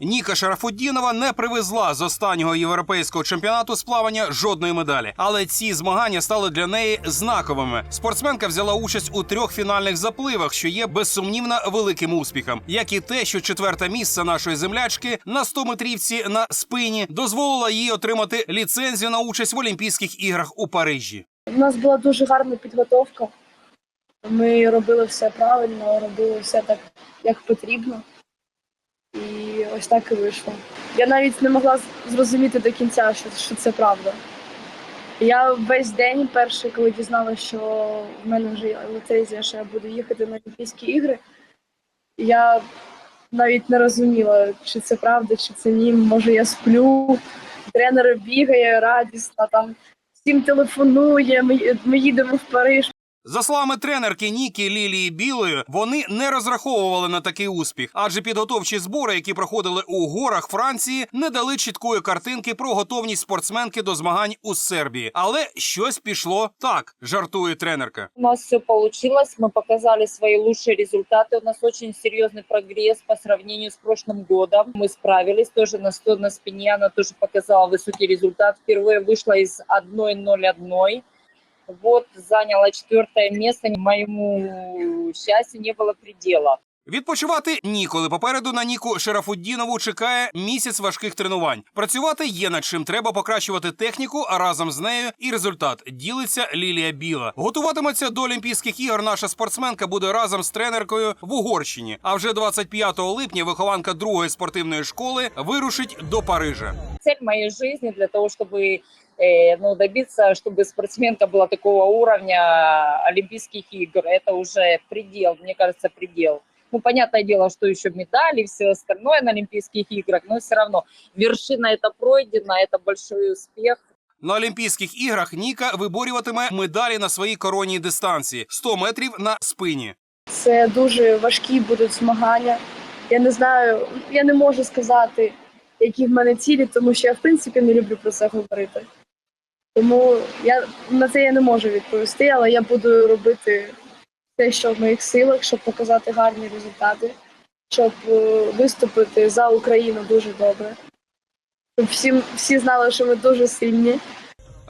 Ніка Шарафуддінова не привезла з останнього європейського чемпіонату з плавання жодної медалі, але ці змагання стали для неї знаковими. Спортсменка взяла участь у трьох фінальних запливах, що є безсумнівно великим успіхом, як і те, що четверте місце нашої землячки на 100 метрівці на спині дозволило їй отримати ліцензію на участь в Олімпійських іграх у Парижі. У нас була дуже гарна підготовка. Ми робили все правильно, робили все так, як потрібно. Ось так і вийшло. Я навіть не могла зрозуміти до кінця, що, що це правда. Я весь день, перший, коли дізналася, що в мене вже є ліцензія, що я буду їхати на Олімпійські ігри, я навіть не розуміла, чи це правда, чи це ні. Може, я сплю, тренер бігає радісно, там всім телефонує, ми, ми їдемо в Париж. За словами тренерки Нікі Лілії Білої, вони не розраховували на такий успіх, адже підготовчі збори, які проходили у горах Франції, не дали чіткої картинки про готовність спортсменки до змагань у Сербії. Але щось пішло так, жартує тренерка. У нас все получилось, мы показали свои лучшие результаты. У нас очень серьезный прогресс по сравнению с прошлым годом. Мы справились тоже на 100 на спине, она тоже показала высокий результат. Впервые вышла из 1.01. Вот, заняла четвертое место. Моему счастью не было предела. Відпочивати ніколи. Попереду на Ніку Шерафуддінову чекає місяць важких тренувань. Працювати є над чим. Треба покращувати техніку, а разом з нею і результат. Ділиться Лілія Біла. Готуватиметься до Олімпійських ігор. Наша спортсменка буде разом з тренеркою в Угорщині. А вже 25 липня вихованка другої спортивної школи вирушить до Парижа. Цель моей жизни для того, чтобы э, ну, добиться, чтобы спортсменка была такого уровня Олимпийских игр, это уже предел, мне кажется, предел. Ну, понятное дело, что еще медали и все остальное на Олимпийских играх, но все равно вершина это пройдена, это большой успех. На Олімпійських іграх Ніка виборюватиме медалі на своїй коронній дистанції 100 метрів на спині. Це дуже важкі будуть змагання. Я не знаю, я не можу сказати, які в мене цілі, тому що я в принципі не люблю про це говорити. Тому я на це я не можу відповісти, але я буду робити те, що в моїх силах, щоб показати гарні результати, щоб е, виступити за Україну дуже добре. Щоб всі, всі знали, що ми дуже сильні.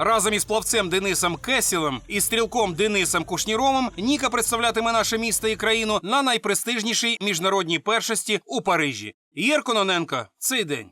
Разом із плавцем Денисом Кесілем і стрілком Денисом Кушніровим Ніка представлятиме наше місто і країну на найпрестижнішій міжнародній першості у Парижі. Єрко Ноненко цей день.